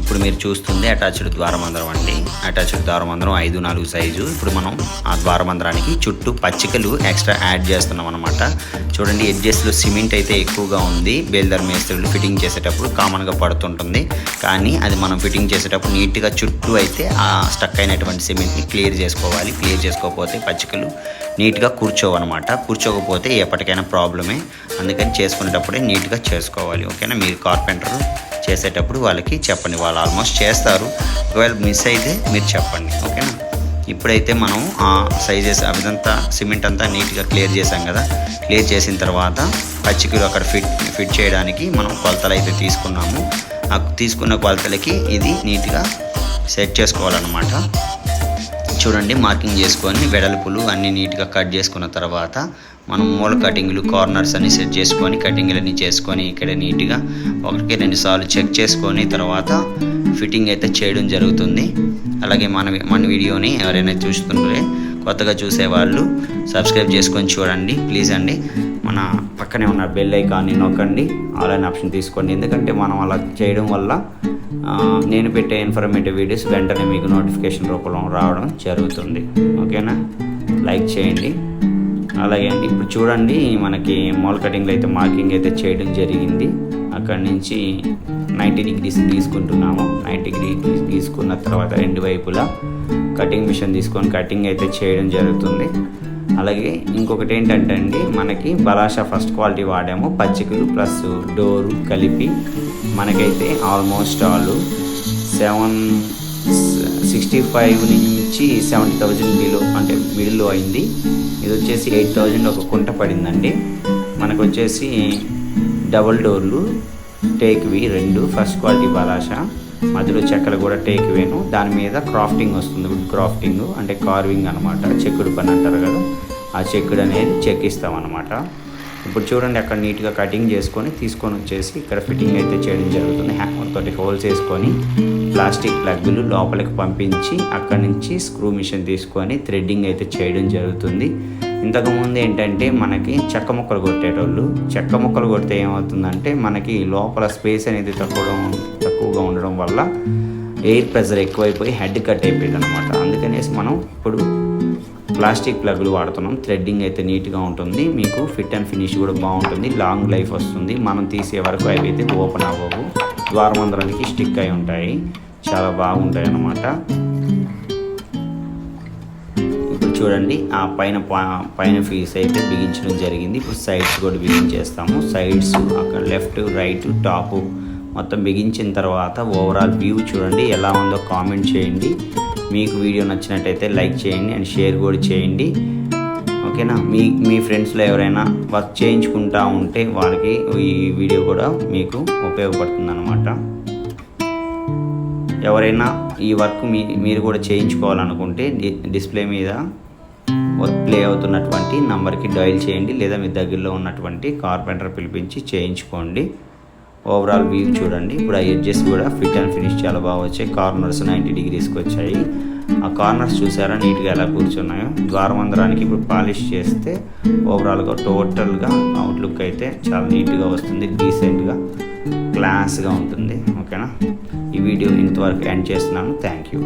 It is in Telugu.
ఇప్పుడు మీరు చూస్తుంది అటాచ్డ్ ద్వారమందరం అండి. అటాచ్డ్ ద్వారమందరం ఐదు నాలుగు సైజు. ఇప్పుడు మనం ఆ ద్వారమందరానికి చుట్టూ పచ్చికలు ఎక్స్ట్రా యాడ్ చేస్తున్నాం అనమాట చూడండి ఎడ్జెస్లో సిమెంట్ అయితే ఎక్కువగా ఉంది. బేల్దార్ మేస్త్రులు ఫిట్టింగ్ చేసేటప్పుడు కామన్గా పడుతుంటుంది. కానీ అది మనం ఫిట్టింగ్ చేసేటప్పుడు నీట్గా చుట్టూ అయితే ఆ స్టక్ అయినటువంటి సిమెంట్ని క్లియర్ చేసుకోవాలి. క్లియర్ చేసుకోకపోతే పచ్చికలు నీట్గా కూర్చోవన్నమాట. కూర్చోకపోతే ఎప్పటికైనా ప్రాబ్లమే. అందుకని చేసుకునేటప్పుడే నీట్గా చేసుకోవాలి. ఓకేనా? మీరు కార్పెంటర్ చేసేటప్పుడు వాళ్ళకి చెప్పండి. వాళ్ళు ఆల్మోస్ట్ చేస్తారు. ఒకవేళ మిస్ అయితే మీరు చెప్పండి. ఓకేనా ఇప్పుడైతే మనం ఆ సైజెస్ అదంతా సిమెంట్ అంతా నీట్గా క్లియర్ చేసాం కదా? క్లియర్ చేసిన తర్వాత పచ్చికలు అక్కడ ఫిట్ ఫిట్ చేయడానికి మనం కొలతలు అయితే తీసుకున్నాము. ఆ తీసుకున్న కొలతలకి ఇది నీట్గా సెట్ చేసుకోవాలన్నమాట. చూడండి మార్కింగ్ చేసుకొని వెడల్పులు అన్ని నీట్గా కట్ చేసుకున్న తర్వాత మనం మూల కటింగ్లు కార్నర్స్ అన్ని సెట్ చేసుకొని కటింగ్లు చేసుకొని ఇక్కడ నీట్గా ఒకటికి రెండు సార్లు చెక్ చేసుకొని తర్వాత ఫిట్టింగ్ అయితే చేయడం జరుగుతుంది. అలాగే మన మన వీడియోని ఎవరైనా చూస్తుంటే కొత్తగా చూసేవాళ్ళు సబ్స్క్రైబ్ చేసుకొని చూడండి ప్లీజ్ అండి. మన పక్కనే ఉన్న బెల్ ఐకాన్ని నొక్కండి ఆన్లైన్ ఆప్షన్ తీసుకోండి. ఎందుకంటే మనం అలా చేయడం వల్ల నేను పెట్టే ఇన్ఫర్మేటివ్ వీడియోస్ వెంటనే మీకు నోటిఫికేషన్ రూపంలో రావడం జరుగుతుంది. ఓకేనా? లైక్ చేయండి. అలాగే అండి ఇప్పుడు చూడండి మనకి మాల్ కటింగ్లో అయితే మార్కింగ్ అయితే చేయడం జరిగింది. అక్కడి నుంచి నైంటీ డిగ్రీస్ తీసుకుంటున్నాము. నైంటీ డిగ్రీస్ తీసుకున్న తర్వాత రెండు వైపులా కటింగ్ మిషన్ తీసుకొని కటింగ్ అయితే చేయడం జరుగుతుంది. అలాగే ఇంకొకటి ఏంటంటే అండి మనకి బలాషా ఫస్ట్ క్వాలిటీ వాడాము. పచ్చికలు ప్లస్ డోరు కలిపి మనకైతే almost all seven sixty five నుంచి సెవెంటీ థౌజండ్ బిలో అంటే మిడిల్లో అయింది. ఇది వచ్చేసి ఎయిట్ థౌజండ్ ఒక కుంట పడిందండి. మనకు వచ్చేసి డబుల్ డోర్లు టేక్వి రెండు ఫస్ట్ క్వాలిటీ బలాషా మధ్యలో చెక్కలు కూడా టేక్ వేను దాని మీద క్రాఫ్టింగ్ వస్తుంది. వుడ్ క్రాఫ్టింగ్ అంటే కార్వింగ్ అనమాట చెక్కుడు పని అంటారు కదా. ఆ చెక్కుడు అనేది చెక్కిస్తాం అనమాట ఇప్పుడు చూడండి అక్కడ నీట్గా కటింగ్ చేసుకొని తీసుకొని వచ్చేసి ఇక్కడ ఫిట్టింగ్ అయితే చేయడం జరుగుతుంది. హ్యాంగర్ తోటి హోల్స్ వేసుకొని ప్లాస్టిక్ ప్లగ్లు లోపలికి పంపించి అక్కడ నుంచి స్క్రూ మిషన్ తీసుకొని థ్రెడ్డింగ్ అయితే చేయడం జరుగుతుంది. ఇంతకుముందు ఏంటంటే మనకి చెక్క ముక్కలు కొట్టేటోళ్ళు చెక్క ముక్కలు కొడితే ఏమవుతుందంటే మనకి లోపల స్పేస్ అనేది తక్కువ తక్కువగా ఉండడం వల్ల ఎయిర్ ప్రెజర్ ఎక్కువైపోయి హెడ్ కట్ అయిపోయింది అనమాట అందుకనేసి మనం ఇప్పుడు ప్లాస్టిక్ ప్లగ్లు వాడుతున్నాం. థ్రెడ్డింగ్ అయితే నీట్గా ఉంటుంది. మీకు ఫిట్ అండ్ ఫినిష్ కూడా బాగుంటుంది. లాంగ్ లైఫ్ వస్తుంది. మనం తీసే వరకు అవి అయితే ఓపెన్ అవ్వవు. ద్వారమందరానికి స్టిక్ అయి ఉంటాయి. చాలా బాగుంటాయి అన్నమాట. ఇప్పుడు చూడండి. ఆ పైన పైన ఫీస్ అయితే బిగించడం జరిగింది. ఇప్పుడు సైడ్స్ కూడా బిగించేస్తాము. సైడ్స్ అక్కడ లెఫ్ట్ రైట్ టాపు మొత్తం బిగించిన తర్వాత ఓవరాల్ వ్యూ చూడండి ఎలా ఉందో కామెంట్ చేయండి. మీకు వీడియో నచ్చినట్టయితే లైక్ చేయండి అండ్ షేర్ కూడా చేయండి. ఓకేనా? మీ మీ ఫ్రెండ్స్లో ఎవరైనా వర్క్ చేయించుకుంటా ఉంటే వాళ్ళకి ఈ వీడియో కూడా మీకు ఉపయోగపడుతుంది అనమాట ఎవరైనా ఈ వర్క్ మీ మీరు కూడా చేయించుకోవాలనుకుంటే డి- డిస్ప్లే మీద ప్లే అవుతున్నటువంటి నంబర్కి డయల్ చేయండి. లేదా మీ దగ్గరలో ఉన్నటువంటి కార్పెంటర్ పిలిపించి చేయించుకోండి. ఓవరాల్ వ్యూ చూడండి. ఇప్పుడు ఆ ఎడ్జెస్ కూడా ఫిట్ అండ్ ఫినిష్ చాలా బాగా వచ్చాయి. కార్నర్స్ నైంటీ డిగ్రీస్కి వచ్చాయి. ఆ కార్నర్స్ చూసారా? నీట్గా ఎలా కూర్చున్నాయో. ద్వారమందరానికి ఇప్పుడు పాలిష్ చేస్తే ఓవరాల్గా టోటల్గా అవుట్లుక్ అయితే చాలా నీట్గా వస్తుంది. డీసెంట్గా క్లాస్గా ఉంటుంది. ఓకేనా ఈ వీడియో ఇంతవరకు ఎండ్ చేస్తున్నాను. Thank you